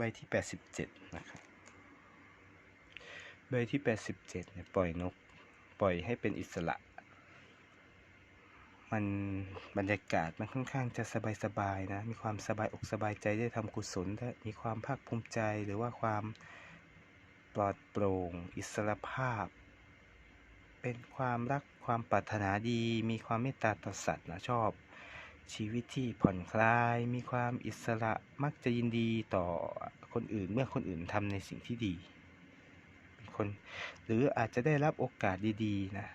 ใบที่ 87 นะครับ ใบที่ 87เนี่ยปล่อยนก ปล่อยให้เป็นอิสระ มันบรรยากาศมันค่อนข้างจะสบายๆนะ มีความสบายอกสบายใจได้ทำกุศลได้มีความภาคภูมิใจหรือว่าความปลอดโปร่ง อิสระภาพ เป็นความรักความปรารถนาดี มีความเมตตาต่อสัตว์นะชอบ ชีวิตที่ผ่อนคลาย มีความอิสระมักจะยินดีต่อคนอื่นเมื่อคนอื่นทำในสิ่งที่ดีเป็นคนหรืออาจจะได้รับโอกาสดีๆนะ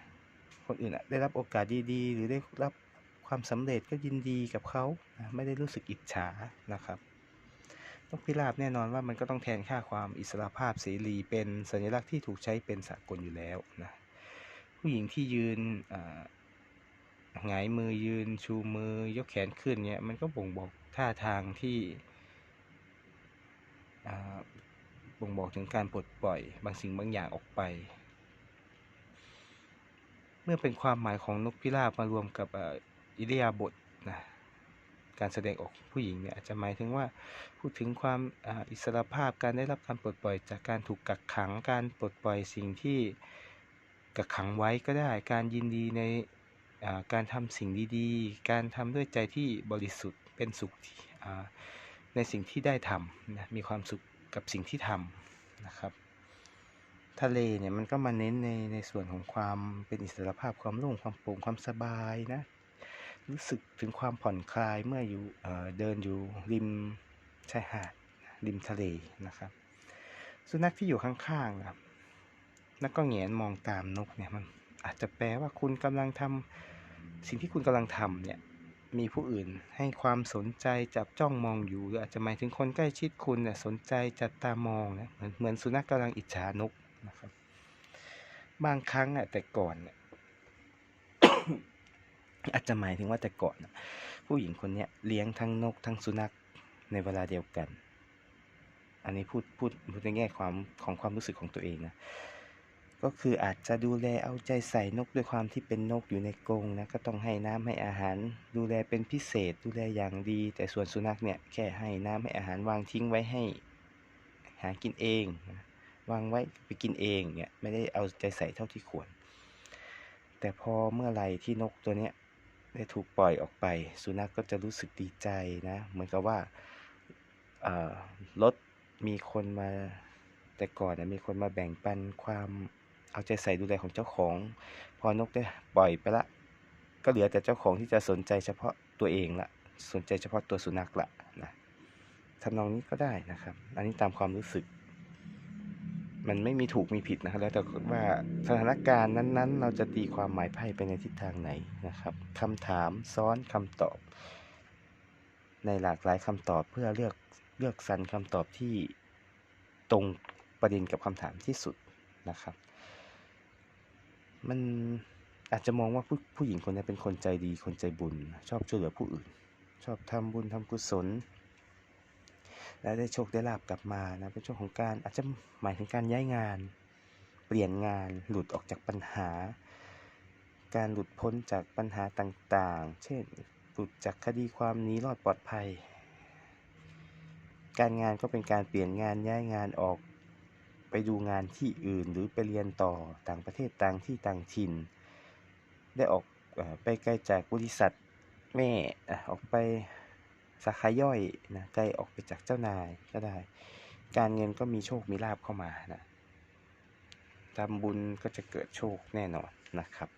คนอื่นได้รับโอกาสดีๆ หรือได้รับความสำเร็จก็ยินดีกับเขานะไม่ได้รู้สึกอิจฉานะครับนกพิราบแน่นอนว่ามันก็ต้องแทนค่าความอิสระภาพเสรีเป็นสัญลักษณ์ที่ถูกใช้เป็นสากลอยู่แล้วนะผู้หญิงที่ยืนอ หงายมือยืนชูมือยกแขนขึ้นเนี่ยมันก็บ่งบอกท่าทางที่บ่งบอกถึงการปลดปล่อยบางสิ่งบางอย่างออกไป เมื่อเป็นความหมายของนกพิราบมารวมกับอิริยาบถนะการแสดงออกผู้หญิงเนี่ยอาจจะหมายถึงว่าพูดถึงความออิสระภาพการได้รับการปลดปล่อย จากการถูกกักขังการปลดปล่อยสิ่งที่กักขังไว้ก็ได้ การยินดีใน การทำสิ่งดีๆ การทำด้วยใจที่บริสุทธิ์เป็นสุขในสิ่งที่ได้ทำนะมีความสุขกับสิ่งที่ทำนะครับ ทะเลเนี่ยมันก็มาเน้นในในส่วนของความเป็นอิสรภาพความโล่งความโปร่งความสบายนะรู้สึกถึงความผ่อนคลายเมื่ออยู่เเดินอยู่ริมชายหาดริมทะเลนะครับ สุนัขที่อยู่ข้างๆครับแล้วก็แงนมองตามนกเนี่ยมันอาจจะแปลว่าคุณกำลังทำ สิ่งที่คุณกำลังทำเนี่ยมีผู้อื่นให้ความสนใจจับจ้องมองอยู่หรืออาจจะหมายถึงคนใกล้ชิดคุณเนี่ยสนใจจับตามองนะเหมือนเหมือนสุนัขกำลังอิจฉานกนะครับ บางครั้งอะแต่ก่อนเนี่ยอาจจะหมายถึงว่าแต่ก่อนผู้หญิงคนเนี้ยเลี้ยงทั้งนกทั้งสุนัขในเวลาเดียวกัน อันนี้พูดพูดพูดในแง่ความของความรู้สึกของตัวเองนะ ก็คืออาจจะดูแลเอาใจใส่นกด้วยความที่เป็นนกอยู่ในกรงนะก็ต้องให้น้ำให้อาหาร ดูแลเป็นพิเศษดูแลอย่างดี แต่ส่วนสุนัขเนี่ยแค่ให้น้ำให้อาหารวางทิ้งไว้ให้ หากินเองนะวางไว้ไปกินเองเนี่ยไม่ได้เอาใจใส่เท่าที่ควร แต่พอเมื่อไหร่ที่นกตัวเนี้ยได้ถูกปล่อยออกไป สุนัขก็จะรู้สึกดีใจนะเหมือนกับว่ารถมีคนมาแต่ก่อนนะมีคนมาแบ่งปันความ เอาใจใส่ดูแลของเจ้าของ พอนกได้ปล่อยไปละ ก็เหลือแต่เจ้าของที่จะสนใจเฉพาะตัวเองละ สนใจเฉพาะตัวสุนัขละนะทำนองนี้ก็ได้นะครับ อันนี้ตามความรู้สึก มันไม่มีถูกมีผิดนะครับ แล้วแต่ว่าสถานการณ์นั้นๆ เราจะตีความหมายไพ่ไปในทิศทางไหนนะครับคำถามซ้อนคำตอบ ในหลากหลายคำตอบเพื่อเลือกเลือกสรรคำตอบที่ตรงประเด็นกับคำถามที่สุดนะครับ มันอาจจะมองว่าผู้ผู้หญิงคนนี้เป็นคนใจดีคนใจบุญ ชอบช่วยเหลือผู้อื่น ชอบทำบุญทำกุศล และได้โชคได้ลาบกลับมานะเป็นช่วงของการอาจจะหมายถึงการย้ายงาน เปลี่ยนงานหลุดออกจากปัญหา การหลุดพ้นจากปัญหาต่างๆ เช่นหลุดจากคดีความหนี้รอดปลอดภัย การงานก็เป็นการเปลี่ยนงานย้ายงานออก ไปดูงานที่อื่นหรือไปเรียนต่อต่างประเทศต่างที่ต่างถิ่น ได้ออกไปไกลจากบริษัทแม่อออกไปสาขาย่อยนะไกลออกไปจากเจ้านายก็ได้ การเงินก็มีโชคมีลาบเข้ามานะทำบุญก็จะเกิดโชคแน่นอนนะครับ